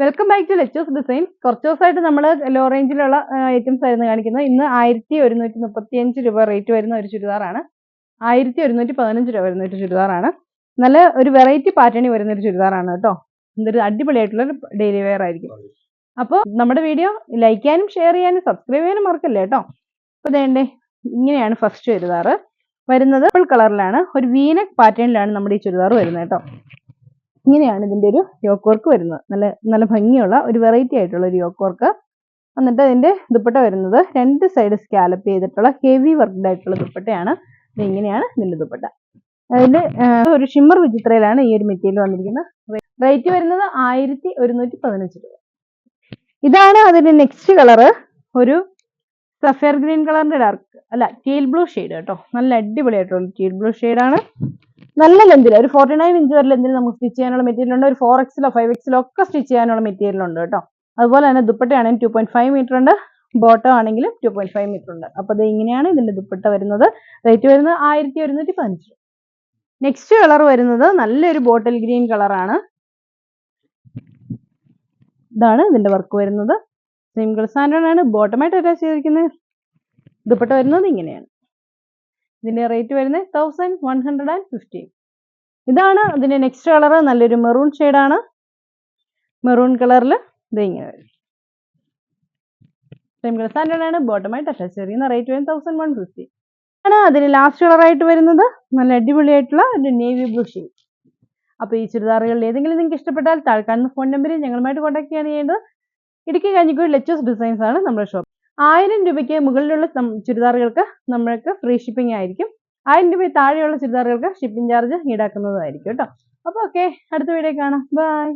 Welcome back to lectures design കുറച്ച് ദിവസമായിട്ട് നമ്മൾ ലോ റേഞ്ചിലുള്ള ഐറ്റംസ് ആയിരുന്നു കാണിക്കുന്നത്. ഇന്ന് ആയിരത്തി ഒരുന്നൂറ്റി മുപ്പത്തിയഞ്ച് രൂപ റേറ്റ് വരുന്ന ഒരു ചുരിദാറാണ് ആയിരത്തി ഒരുന്നൂറ്റി പതിനഞ്ച് രൂപ വരുന്ന ഒരു ചുരിദാറാണ് നല്ല ഒരു വെറൈറ്റി പാറ്റേണിൽ വരുന്ന ഒരു ചുരിദാറാണ് കേട്ടോ. എന്തൊരു അടിപൊളിയായിട്ടുള്ള ഒരു ഡെയിലി വെയർ ആയിരിക്കും. അപ്പോൾ നമ്മുടെ വീഡിയോ ലൈക്ക് ചെയ്യാനും ഷെയർ ചെയ്യാനും സബ്സ്ക്രൈബ് ചെയ്യാനും മറക്കല്ലേ കേട്ടോ? അപ്പോൾ വേണ്ടേ ഇങ്ങനെയാണ് ഫസ്റ്റ് ചുരിദാറ് വരുന്നത്. ഫുൾ കളറിലാണ് ഒരു വീനക് പാറ്റേണിലാണ് നമ്മുടെ ഈ ചുരിദാർ വരുന്നത് കേട്ടോ. ഇങ്ങനെയാണ് ഇതിന്റെ ഒരു യോക്ക് വർക്ക് വരുന്നത്. നല്ല നല്ല ഭംഗിയുള്ള ഒരു വെറൈറ്റി ആയിട്ടുള്ള ഒരു യോക്ക് വർക്ക് എന്നിട്ട് അതിന്റെ ദുപ്പട്ട വരുന്നത് രണ്ട് സൈഡ് സ്കാലപ്പ് ചെയ്തിട്ടുള്ള ഹെവി വർക്ക്ഡ് ആയിട്ടുള്ള ദുപ്പട്ടയാണ്. ഇങ്ങനെയാണ് ഇതിന്റെ ദുപ്പട്ട. അതിന്റെ ഒരു ഷിമ്മർ വിചിത്രയിലാണ് ഈ ഒരു മെറ്റീരിയൽ വന്നിരിക്കുന്നത്. റേറ്റ് വരുന്നത് ആയിരത്തി ഒരുന്നൂറ്റി പതിനഞ്ച് രൂപ. ഇതാണ് അതിന്റെ നെക്സ്റ്റ് കളറ് ഒരു സഫയർ ഗ്രീൻ കളറിന്റെ ഡാർക്ക് അല്ല ടീൽ ബ്ലൂ ഷെയ്ഡ് കേട്ടോ നല്ല അടിപൊളിയായിട്ടുള്ള ടീൽ ബ്ലൂ ആണ്. നല്ല ലെന്തിൽ ഒരു ഫോർട്ടി നയൻ ഇഞ്ച് വരെ ലെന്തിൽ നമുക്ക് സ്റ്റിച്ച് ചെയ്യാനുള്ള മെറ്റീരിയൽ ഉണ്ട്. ഒരു ഫോർ എക്സിലോ ഫൈവ് എക്സിലോ ഒക്കെ സ്റ്റിച്ച് ചെയ്യാനുള്ള മെറ്റീരിയൽ ഉണ്ട് കേട്ടോ. അതുപോലെ തന്നെ ദുപ്പട്ടയാണെങ്കിൽ ടു പോയിന്റ് ഫൈവ് മീറ്റർ ഉണ്ട്. ബോട്ടോ ആണെങ്കിലും ടു പോയിന്റ് ഫൈവ് മീറ്റർ ഉണ്ട്. അപ്പൊ ഇത് ഇങ്ങനെയാണ് ഇതിന്റെ ദുപ്പട്ട വരുന്നത്. റേറ്റ് വരുന്നത് ആയിരത്തി ഒരുന്നൂറ്റി പതിനഞ്ച് നെക്സ്റ്റ് കളർ വരുന്നത് നല്ലൊരു ബോട്ടിൽ ഗ്രീൻ കളറാണ് ഇതാണ് ഇതിന്റെ വർക്ക് വരുന്നത്. സിംഗിൾ സ്റ്റാൻഡേർഡ് ആണ് ബോട്ടമായിട്ട് അറ്റാച്ച് ചെയ്തിരിക്കുന്നത് ദുപ്പട്ട വരുന്നത് ഇങ്ങനെയാണ്. ഇതിന്റെ റേറ്റ് വരുന്നത് thousand one hundred and fifty ഇതാണ് അതിന്റെ നെക്സ്റ്റ് കളർ നല്ലൊരു മെറൂൺ ആണ് മെറൂൺ കളറിൽ ഇത് ഇങ്ങനെ വരും. സിംഗിൾ കളർ സ്റ്റാൻഡേർഡ് ആണ് ബോട്ടമായിട്ട് അറ്റാച്ച് ചെയ്യുന്ന റേറ്റ് വരുന്നത് തൗസൻഡ് വൺ ഫിഫ്റ്റി ആണ് അതിന് ലാസ്റ്റ് കളറായിട്ട് വരുന്നത്. നല്ല അടിപൊളിയായിട്ടുള്ള ഒരു നേവി ബ്ലൂ ഷെയ്ഡ്. അപ്പോൾ ഈ ചുരിദാറുകളിൽ ഏതെങ്കിലും നിങ്ങൾക്ക് ഇഷ്ടപ്പെട്ടാൽ താഴ്ക്കാവുന്ന ഫോൺ നമ്പറിൽ ഞങ്ങളുമായിട്ട് കോൺടാക്ട് ചെയ്യാണ് ചെയ്യേണ്ടത് ഇടുക്കി കഞ്ഞിക്കോട് ലെച്ചസ് ഡിസൈൻസ് ആണ് നമ്മുടെ ഷോപ്പ്. ആയിരം രൂപയ്ക്ക് മുകളിലുള്ള ചുരിദാറുകൾക്ക് നമ്മൾക്ക് ഫ്രീ ഷിപ്പിംഗ് ആയിരിക്കും. ആയിരം രൂപ താഴെയുള്ള ചുരിദാറുകൾക്ക് ഷിപ്പിംഗ് ചാർജ് ഈടാക്കുന്നതായിരിക്കും കേട്ടോ. അപ്പോൾ ഓക്കെ അടുത്ത വീഡിയോ കാണാം. ബൈ.